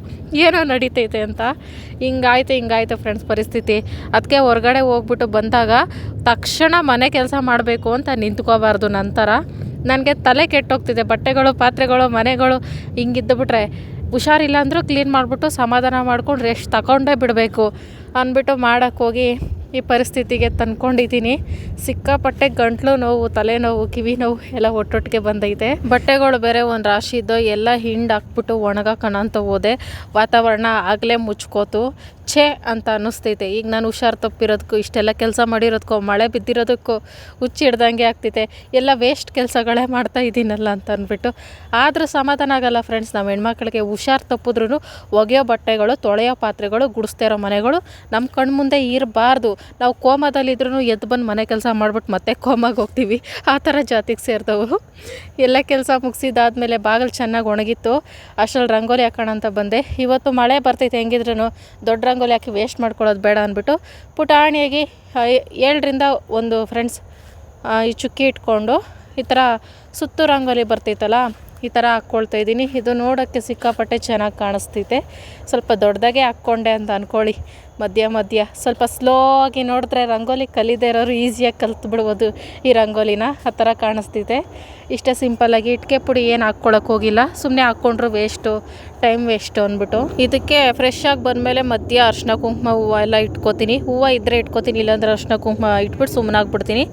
ಏನೋ ನಡೀತೈತೆ ಅಂತ. ಹಿಂಗಾಯ್ತು ಹಿಂಗಾಯ್ತು ಫ್ರೆಂಡ್ಸ್ ಪರಿಸ್ಥಿತಿ. ಅದಕ್ಕೆ ಹೊರಗಡೆ ಹೋಗ್ಬಿಟ್ಟು ಬಂದಾಗ ತಕ್ಷಣ ಮನೆ ಕೆಲಸ ಮಾಡಬೇಕು ಅಂತ ನಿಂತ್ಕೋಬಾರ್ದು ನಂತರ. ನನಗೆ ತಲೆ ಕೆಟ್ಟೋಗ್ತಿದೆ, ಬಟ್ಟೆಗಳು, ಪಾತ್ರೆಗಳು, ಮನೆಗಳು ಹಿಂಗಿದ್ದು ಬಿಟ್ರೆ ಹುಷಾರಿಲ್ಲ ಅಂದರೂ ಕ್ಲೀನ್ ಮಾಡಿಬಿಟ್ಟು ಸಮಾಧಾನ ಮಾಡ್ಕೊಂಡು ರೆಸ್ಟ್ ತಗೊಂಡೇ ಬಿಡಬೇಕು. ಅಂದ್ಬಿಟ್ಟು ಮಾಡೋಕ್ಕೆ ಹೋಗಿ ಈ ಪರಿಸ್ಥಿತಿಗೆ ತಂದ್ಕೊಂಡಿದ್ದೀನಿ. ಸಿಕ್ಕಾಪಟ್ಟೆ ಗಂಟ್ಲು ನೋವು ತಲೆನೋವು ಕಿವಿ ನೋವು ಎಲ್ಲ ಒಟ್ಟೊಟ್ಟಿಗೆ ಬಂದೈತೆ. ಬಟ್ಟೆಗಳು ಬೇರೆ ಒಂದು ರಾಶಿ ಇದ್ದು ಎಲ್ಲ ಹಿಂಡ್ ಹಾಕ್ಬಿಟ್ಟು ಒಣಗಾಕೋಣ ಅಂತ ಹೋದೆ. ವಾತಾವರಣ ಆಗಲೇ ಮುಚ್ಕೋತು. ಛೇ ಅಂತ ಅನ್ನಿಸ್ತೈತೆ. ಈಗ ನಾನು ಹುಷಾರು ತಪ್ಪಿರೋದಕ್ಕೂ ಇಷ್ಟೆಲ್ಲ ಕೆಲಸ ಮಾಡಿರೋದಕ್ಕೂ ಮಳೆ ಬಿದ್ದಿರೋದಕ್ಕೂ ಹುಚ್ಚಿ ಹಿಡ್ದಂಗೆ ಆಗ್ತೈತೆ. ಎಲ್ಲ ವೇಸ್ಟ್ ಕೆಲಸಗಳೇ ಮಾಡ್ತಾ ಇದ್ದೀನಲ್ಲ ಅಂತ ಅಂದ್ಬಿಟ್ಟು. ಆದರೂ ಸಮಾಧಾನ ಆಗಲ್ಲ ಫ್ರೆಂಡ್ಸ್ ನಮ್ಮ ಹೆಣ್ಮಕ್ಳಿಗೆ ಹುಷಾರು ತಪ್ಪಿದ್ರೂ ಒಗೆಯೋ ಬಟ್ಟೆಗಳು, ತೊಳೆಯೋ ಪಾತ್ರೆಗಳು ಗುಡಿಸ್ತಾ ಇರೋ ಮನೆಗಳು ನಮ್ಮ ಕಣ್ಮುಂದೆ ಇರಬಾರ್ದು. ನಾವು ಕೋಮದಲ್ಲಿದ್ರೂ ಎದ್ದು ಬಂದು ಮನೆ ಕೆಲಸ ಮಾಡ್ಬಿಟ್ಟು ಮತ್ತೆ ಕೋಮಾಗೆ ಹೋಗ್ತೀವಿ. ಆ ಥರ ಜಾತಿಗೆ ಸೇರ್ತವು ಎಲ್ಲ ಕೆಲಸ ಮುಗಿಸಿದಾದ್ಮೇಲೆ ಬಾಗಿಲು ಚೆನ್ನಾಗಿ ಒಣಗಿತ್ತು. ಅಷ್ಟರಲ್ಲಿ ರಂಗೋಲಿ ಹಾಕೋಣ ಅಂತ ಬಂದೆ. ಇವತ್ತು ಮಳೆ ಬರ್ತೈತೆ ಹೆಂಗಿದ್ರೂ ದೊಡ್ಡ ರಂಗೋಲಿ ಹಾಕಿ ವೇಸ್ಟ್ ಮಾಡ್ಕೊಳ್ಳೋದು ಬೇಡ ಅಂದ್ಬಿಟ್ಟು ಪುಟಾಣಿಯಾಗಿ ಏಳರಿಂದ ಒಂದು ಫ್ರೆಂಡ್ಸ್ ಈ ಚುಕ್ಕಿ ಇಟ್ಕೊಂಡು ಈ ಥರ ಸುತ್ತು ರಂಗೋಲಿ ಬರ್ತೈತಲ್ಲ ಈ ಥರ ಹಾಕ್ಕೊಳ್ತಾ ಇದ್ದೀನಿ. ಇದು ನೋಡೋಕ್ಕೆ ಸಿಕ್ಕಾಪಟ್ಟೆ ಚೆನ್ನಾಗಿ ಕಾಣಿಸ್ತೈತೆ ಸ್ವಲ್ಪ ದೊಡ್ಡದಾಗೆ ಹಾಕ್ಕೊಂಡೆ ಅಂತ ಅಂದ್ಕೊಳ್ಳಿ ಮಧ್ಯ ಮಧ್ಯ. ಸ್ವಲ್ಪ ಸ್ಲೋ ಆಗಿ ನೋಡಿದ್ರೆ ರಂಗೋಲಿ ಕಲಿದೇ ಇರೋರು ಈಸಿಯಾಗಿ ಕಲ್ತು ಬಿಡ್ಬೋದು ಈ ರಂಗೋಲಿನ. ಆ ಥರ ಕಾಣಿಸ್ತೈತೆ ಇಷ್ಟೇ ಸಿಂಪಲ್ಲಾಗಿ ಇಟ್ಕೆ ಪುಡಿ ಏನು ಹಾಕ್ಕೊಳಕ್ಕೆ ಹೋಗಿಲ್ಲ. ಸುಮ್ಮನೆ ಹಾಕ್ಕೊಂಡ್ರು ವೇಸ್ಟು ಟೈಮ್ ವೇಸ್ಟು ಅಂದ್ಬಿಟ್ಟು ಇದಕ್ಕೆ ಫ್ರೆಶ್ ಆಗಿ ಬಂದಮೇಲೆ ಮಧ್ಯ ಅರ್ಶಿನ ಕುಂಕುಮ ಹೂವು ಎಲ್ಲ ಇಟ್ಕೋತೀನಿ. ಹೂವು ಇದ್ದರೆ ಇಟ್ಕೋತೀನಿ, ಇಲ್ಲಾಂದ್ರೆ ಅರ್ಶಿನ ಕುಂಕುಮ ಇಟ್ಬಿಟ್ಟು ಸುಮ್ಮನಾಗ್ಬಿಡ್ತೀನಿ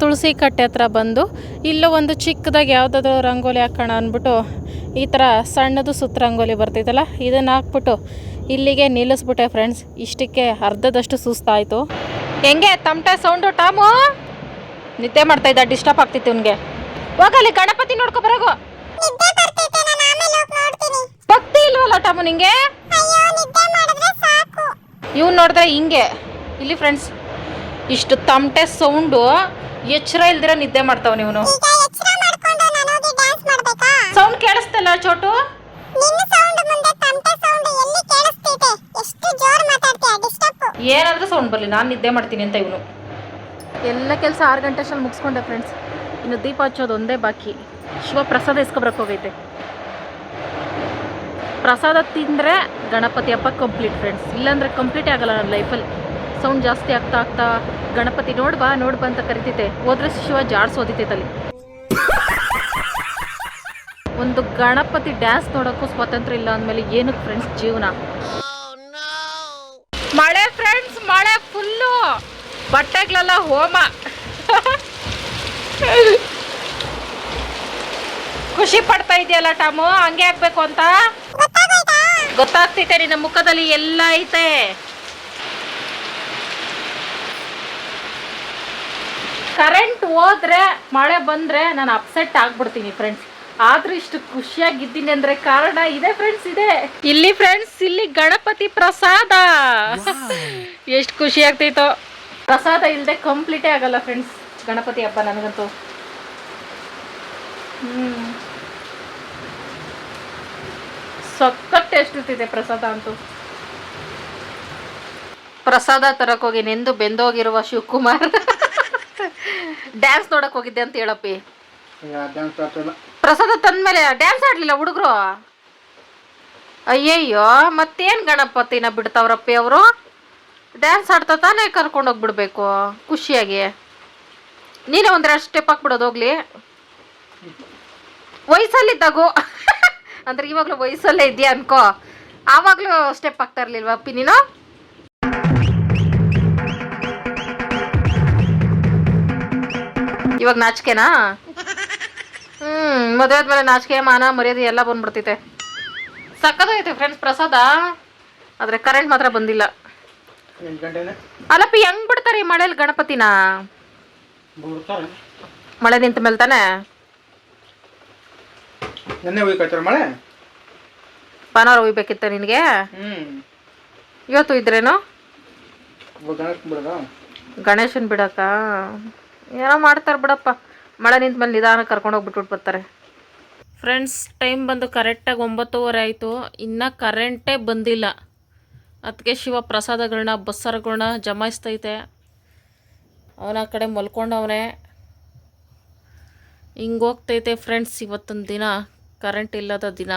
ತುಳಸಿ ಕಟ್ಟೆ ಹತ್ರ ಬಂದು ಇಲ್ಲೂ ಒಂದು ಚಿಕ್ಕದಾಗಿ ಯಾವುದಾದ್ರು ರಂಗೋಲಿ ಹಾಕೋಣ ಅಂದ್ಬಿಟ್ಟು ಈ ಥರ ಸಣ್ಣದು ಸುತ್ತ ರಂಗೋಲಿ ಬರ್ತಿದ್ದಲ್ಲ ಇದನ್ನು ಹಾಕ್ಬಿಟ್ಟು ಇಲ್ಲಿಗೆ ನಿಲ್ಲಿಸ್ಬಿಟ್ಟೆ ಫ್ರೆಂಡ್ಸ್ ಇಷ್ಟಕ್ಕೆ ಅರ್ಧದಷ್ಟು ಸುಸ್ತಾಯಿತು. ಹೆಂಗೆ ತಮಟೆ ಸೌಂಡು ಟಾಮು? ನಿದ್ದೆ ಮಾಡ್ತಾ ಇದ್ದ ಡಿಸ್ಟರ್ಬ್ ಆಗ್ತಿತ್ತು ಇವನಿಗೆ. ಹೋಗಲಿ ಗಣಪತಿ ನೋಡ್ಕೊ ಬರೋಗು. ಭಕ್ತಿ ಇಲ್ವಲ್ಲ ಟಾಮು ನಿಂಗೆ? ಇವ್ನು ನೋಡಿದ್ರೆ ಹಿಂಗೆ. ಇಲ್ಲಿ ಫ್ರೆಂಡ್ಸ್ ಇಷ್ಟು ತಮಟೆ ಸೌಂಡು ಎಚ್ಚರ ಇಲ್ದಿರ ನಿದ್ದೆ ಮಾಡ್ತಾವ ನೀವು ಸೌಂಡ್ ಕೇಳಿಸ್ತಲ್ಲ ಚೋಟು? ಏನಾದ್ರೂ ಸೌಂಡ್ ಬರಲಿ ನಾನು ನಿದ್ದೆ ಮಾಡ್ತೀನಿ ಅಂತ ಇವನು. ಎಲ್ಲ ಕೆಲಸ ಆರು ಗಂಟೆ ಅಷ್ಟಲ್ಲಿ ಮುಗಿಸ್ಕೊಂಡೆ ಫ್ರೆಂಡ್ಸ್ ಇನ್ನು ದೀಪ ಹಚ್ಚೋದು ಒಂದೇ ಬಾಕಿ. ಶಿವ ಪ್ರಸಾದ ಇಸ್ಕೊಬರಕ್ಕೆ ಹೋಗೈತೆ. ಪ್ರಸಾದ ತಿಂದರೆ ಗಣಪತಿ ಹಬ್ಬ ಕಂಪ್ಲೀಟ್ ಫ್ರೆಂಡ್ಸ್ ಇಲ್ಲಾಂದ್ರೆ ಕಂಪ್ಲೀಟೇ ಆಗಲ್ಲ ನನ್ನ ಲೈಫಲ್ಲಿ ಸೌಂಡ್ ಜಾಸ್ತಿ ಆಗ್ತಾ ಆಗ್ತಾ ಗಣಪತಿ ನೋಡ್ಬಾ ನೋಡ್ಬಾ ಅಂತ ಕರಿತೈತೆ ಹೋದ್ರೆ ಶಿವ ಜಾಡ್ಸೋದಿತೈತಲ್ಲಿ ಒಂದು ಗಣಪತಿ ಡ್ಯಾನ್ಸ್ ನೋಡೋಕ್ಕೂ ಸ್ವಾತಂತ್ರ್ಯ ಇಲ್ಲ ಅಂದ್ಮೇಲೆ ಏನಕ್ಕೆ ಫ್ರೆಂಡ್ಸ್ ಜೀವನ? ಮಳೆ ಫ್ರೆಂಡ್ಸ್ ಮಳೆ ಫುಲ್ಲು ಬಟ್ಟೆಗಳೆಲ್ಲ ಹೋಮ. ಖುಷಿ ಪಡ್ತಾ ಇದೆಯಲ್ಲ ಟಾಮು? ಹಂಗೆ ಆಗ್ಬೇಕು ಅಂತ? ಗೊತ್ತಾಗ್ತೈತೆ, ನಿನ್ನ ಮುಖದಲ್ಲಿ ಎಲ್ಲ ಐತೆ. ಕರೆಂಟ್ ಹೋದ್ರೆ ಮಳೆ ಬಂದ್ರೆ ನಾನು ಅಪ್ಸೆಟ್ ಆಗ್ಬಿಡ್ತೀನಿ ಫ್ರೆಂಡ್ಸ್ ಆದ್ರೂ ಇಷ್ಟು ಖುಷಿಯಾಗಿದ್ದೀನಿ ಅಂದ್ರೆ ಕಾರಣ ಇದೆ ಫ್ರೆಂಡ್ಸ್ ಇದೆ. ಇಲ್ಲಿ ಫ್ರೆಂಡ್ಸ್ ಇಲ್ಲಿ ಗಣಪತಿ ಪ್ರಸಾದ. ಎಷ್ಟು ಖುಷಿ ಆಗ್ತೈತೋ ಪ್ರಸಾದ ಇಲ್ಲದೆ ಕಂಪ್ಲೀಟೇ ಆಗಲ್ಲ ಫ್ರೆಂಡ್ಸ್ ಗಣಪತಿ ಹಬ್ಬ ನನಗಂತೂ. ಹ್ಮ್. ಸಖತ್ ಟೇಸ್ಟ್ ಇರ್ತಿದೆ ಪ್ರಸಾದ ಅಂತೂ. ಪ್ರಸಾದ ತರಕೋಗಿ ಹೋಗಿ ನೆಂದು ಬೆಂದೋಗಿರುವ ಶಿವಕುಮಾರ್. ಡ್ಯಾನ್ಸ್ ನೋಡಕ್ ಹೋಗಿದ್ದೆ ಅಂತ ಹೇಳಪ್ಪಿ. ಪ್ರಸಾದ ತಂದ್ಮೇಲೆ ಡ್ಯಾನ್ಸ್ ಆಡ್ಲಿಲ್ಲ ಹುಡುಗರು? ಅಯ್ಯಯ್ಯೋ ಮತ್ತೇನ್ ಗಣಪತಿನ ಬಿಡ್ತಾವ್ರಪ್ಪಿ ಅವರು? ಡ್ಯಾನ್ಸ್ ಆಡ್ತಾ ತಾನೇ ಕರ್ಕೊಂಡೋಗಿ ಬಿಡ್ಬೇಕು ಖುಷಿಯಾಗಿ. ನೀನೇ ಒಂದೆರಡು ಸ್ಟೆಪ್ ಹಾಕ್ಬಿಡೋದು ಹೋಗ್ಲಿ. ವಯಸ್ಸಲ್ಲಿದ್ದಾಗು ಅಂದ್ರೆ ಇವಾಗಲೂ ವಯಸ್ಸಲ್ಲೇ ಇದೆಯಾ ಅನ್ಕೋ. ಆವಾಗಲೂ ಸ್ಟೆಪ್ ಹಾಕ್ತಾ ಇರ್ಲಿಲ್ವಾ ಅಪ್ಪಿ ನೀನು? ಇವಾಗ ನಾಚಿಕೆನಾ? ಹ್ಮ್ ಮದುವೆ ಆದ್ಮೇಲೆ ನಾಚಿಕೆ ಮಾನ ಮರ್ಯಾದೆ ಎಲ್ಲ ಬಂದ್ಬಿಡ್ತೈತೆ. ಸಕ್ಕದೈತೆ ಫ್ರೆಂಡ್ಸ್ ಪ್ರಸಾದ. ಆದ್ರೆ ಕರೆಂಟ್ ಮಾತ್ರ ಬಂದಿಲ್ಲ. ಅಲ್ಲಪ್ಪ ಹೆಂಗ್ ಬಿಡ್ತಾರೆ ಈ ಮಳೇಲಿ ಗಣಪತಿನ? ಮಳೆ ನಿಂತ ಮೇಲೆ ತಾನೆ? ಮಳೆ? ಭಾನುವಾರ ಒಯ್ಬೇಕಿತ್ತ ನಿನಗೆ? ಇವತ್ತು ಇದ್ರೇನು ಗಣೇಶನ್ ಬಿಡಕ್ಕ ಏನೋ ಮಾಡ್ತಾರೆ ಬಿಡಪ್ಪ. ಮಳೆ ನಿಂತ ಮೇಲೆ ನಿಧಾನ ಕರ್ಕೊಂಡು ಹೋಗ್ಬಿಟ್ಬಿಟ್ಟು ಬರ್ತಾರೆ. ಫ್ರೆಂಡ್ಸ್ ಟೈಮ್ ಬಂದು ಕರೆಕ್ಟಾಗಿ ಒಂಬತ್ತುವರೆ ಆಯಿತು. ಇನ್ನೂ ಕರೆಂಟೇ ಬಂದಿಲ್ಲ. ಅದಕ್ಕೆ ಶಿವ ಪ್ರಸಾದಗಳನ್ನ ಬಸ್ಸಾರುಗಳನ್ನ ಜಮಾಯಿಸ್ತೈತೆ. ಅವನ ಕಡೆ ಮಲ್ಕೊಂಡವನೆ. ಹಿಂಗೆ ಹೋಗ್ತೈತೆ ಫ್ರೆಂಡ್ಸ್ ಇವತ್ತೊಂದು ದಿನ. ಕರೆಂಟ್ ಇಲ್ಲದ ದಿನ.